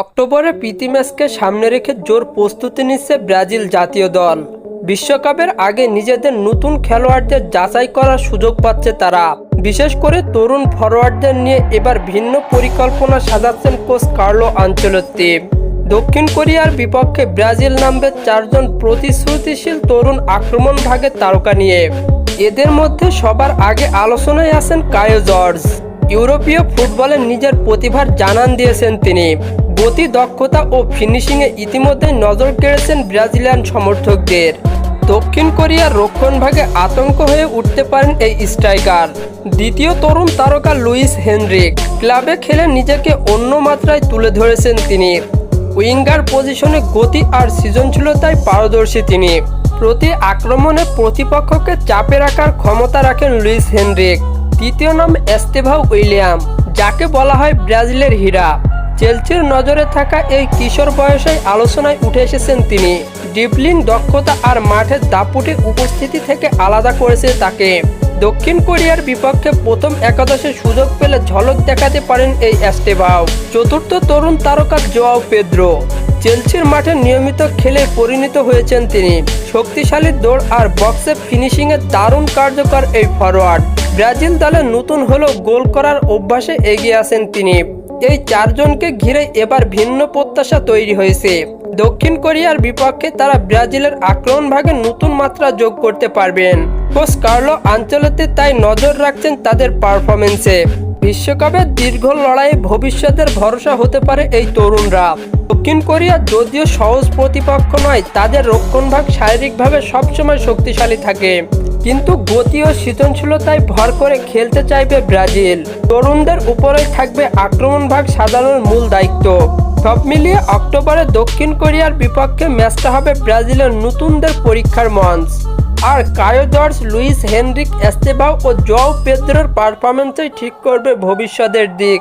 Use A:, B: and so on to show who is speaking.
A: অক্টোবরে প্রীতি ম্যাচকে সামনে রেখে জোর প্রস্তুতি নিচ্ছে ব্রাজিল জাতীয় দল। বিশ্বকাপের আগে নিজেদের নতুন খেলোয়াড়দের যাচাই করার সুযোগ পাচ্ছে তারা। বিশেষ করে তরুণ ফরোয়ার্ডদের নিয়ে এবার ভিন্ন পরিকল্পনা সাজাচ্ছেন কোচ কার্লো আঞ্চলত্তি। দক্ষিণ কোরিয়ার বিপক্ষে ব্রাজিল নামবে চারজন প্রতিশ্রুতিশীল তরুণ আক্রমণ ভাগের তারকা নিয়ে। এদের মধ্যে সবার আগে আলোচনায় আছেন কায়ো জর্জ। ইউরোপীয় ফুটবলে নিজের প্রতিভার জানান দিয়েছেন তিনি। গতি দক্ষতা ও ফিনিশিংয়ে ইতিমধ্যে নজর কেড়েছেন ব্রাজিলিয়ান সমর্থকদের। দক্ষিণ কোরিয়ার রক্ষণভাগে আতঙ্ক হয়ে উঠতে পারেন এই স্ট্রাইকার। দ্বিতীয় তরুণ তারকা লুইস হেনরিক। ক্লাবে খেলে নিজেকে অন্য মাত্রায় তুলে ধরেছেন তিনি। উইঙ্গার পজিশনে গতি আর সৃজনশীলতায় পারদর্শী তিনি। প্রতি আক্রমণে প্রতিপক্ষকে চাপে রাখার ক্ষমতা রাখেন লুইস হেনরিক। তৃতীয় নাম এস্তেভা উইলিয়াম, যাকে বলা হয় ব্রাজিলের হীরা। চেলসির নজরে থাকা এই কিশোর বয়সেই আলোচনায় উঠে এসেছেন তিনি। ডিবলিং দক্ষতা আর মাঠের দাপুটে উপস্থিতি থেকে আলাদা করেছে তাকে। দক্ষিণ কোরিয়ার বিপক্ষে প্রথম একাদশে সুযোগ পেলে ঝলক দেখাতে পারেন এই অ্যাস্টেভাও চতুর্থ তরুণ তারকা জোয়াও পেদ্রো। চেলসির মাঠে নিয়মিত খেলে পরিণত হয়েছেন তিনি। শক্তিশালী দৌড় আর বক্সে ফিনিশিংয়ে দারুণ কার্যকর এই ফরোয়ার্ড। ব্রাজিল দলে নতুন হলেও গোল করার অভ্যাসে এগিয়ে আছেন তিনি। এই চারজনকে ঘিরে এবার ভিন্ন প্রত্যাশা তৈরি হয়েছে। দক্ষিণ কোরিয়ার বিপক্ষে তারা ব্রাজিলের আক্রমণ ভাগে নতুন মাত্রা যোগ করতে পারবেন। কোচ কার্লো আঞ্চলতে তাই নজর রাখছেন তাদের পারফরমেন্সে বিশ্বকাপের দীর্ঘ লড়াইয়ে ভবিষ্যতের ভরসা হতে পারে এই তরুণরা। দক্ষিণ কোরিয়া যদিও সহজ প্রতিপক্ষ নয়, তাদের রক্ষণভাগ শারীরিকভাবে সবসময় শক্তিশালী থাকে। কিন্তু গতি ও সৃজনশীলতায় ভর করে খেলতে চাইবে ব্রাজিল। তরুণদের উপরেই থাকবে আক্রমণ ভাগ সাজানোর মূল দায়িত্ব। সব মিলিয়ে অক্টোবরে দক্ষিণ কোরিয়ার বিপক্ষে ম্যাচটা হবে ব্রাজিলের নতুনদের পরীক্ষার মঞ্চ। আর Caio Jorge, Luis Henrique, Estevao ও জও পেদ্রোর পারফরমেন্সই ঠিক করবে ভবিষ্যতের দিক।